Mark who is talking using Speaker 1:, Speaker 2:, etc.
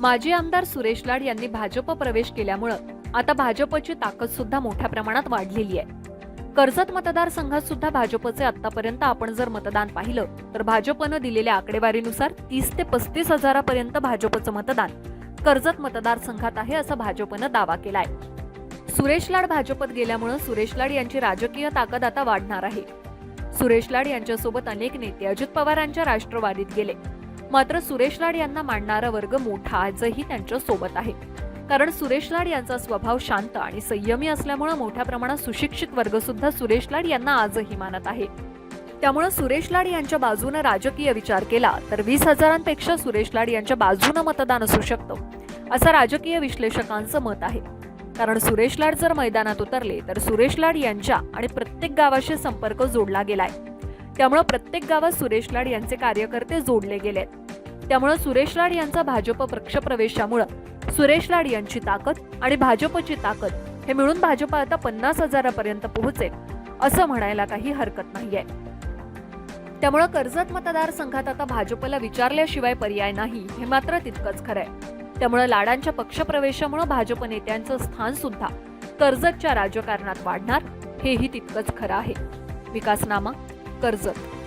Speaker 1: माजी आमदार सुरेश लाड यांनी भाजप प्रवेश केल्यामुळं आता भाजपची ताकद सुद्धा मोठ्या प्रमाणात वाढलेली आहे. कर्जत मतदारसंघात सुद्धा भाजपचे आतापर्यंत आपण जर मतदान पाहिलं तर भाजपनं दिलेल्या आकडेवारीनुसार तीस ते पस्तीस हजारापर्यंत भाजपचं मतदान कर्जत मतदारसंघात आहे असा भाजपनं दावा केलाय. सुरेश लाड भाजपत गेल्यामुळं सुरेश लाड यांची राजकीय ताकद आता वाढणार आहे. सुरेश लाड यांच्यासोबत अनेक नेते अजित पवारांच्या राष्ट्रवादीत गेले. मात्र सुरेश लाड यांना मांडणारा वर्ग मोठा आजही त्यांच्यासोबत आहे. कारण सुरेश लाड यांचा स्वभाव शांत आणि संयमी असल्यामुळे मोठ्या प्रमाणात सुशिक्षित वर्ग सुद्धा सुरेश लाड यांना आजही मानत आहे. त्यामुळे सुरेश लाड यांच्या बाजूनं राजकीय विचार केला तर वीस हजारांपेक्षा सुरेश लाड यांच्या बाजूनं मतदान असू शकतं असं राजकीय विश्लेषकांचं मत आहे. कारण सुरेश लाड जर मैदानात उतरले तर सुरेश लाड यांच्या आणि प्रत्येक गावाशी संपर्क जोडला गेलाय. त्यामुळं प्रत्येक गावात सुरेश लाड यांचे कार्यकर्ते जोडले गेलेत त्यामुळं सुरेश लाड यांचा भाजप पक्षप्रवेशामुळं सुरेश लाड यांची ताकद आणि भाजपची ताकद हे मिळून भाजप आता पन्नास हजारापर्यंत पोहोचेल असं म्हणायला काही हरकत नाहीये. त्यामुळं कर्जत मतदारसंघात आता भाजपला विचारल्याशिवाय पर्याय नाही हे मात्र तितकंच खरंय. त्यामुळं लाडांच्या पक्षप्रवेशामुळे भाजप नेत्यांचं स्थान सुद्धा कर्जतच्या राजकारणात वाढणार हेही तितकंच खरं आहे. विकासनामा कर्जत.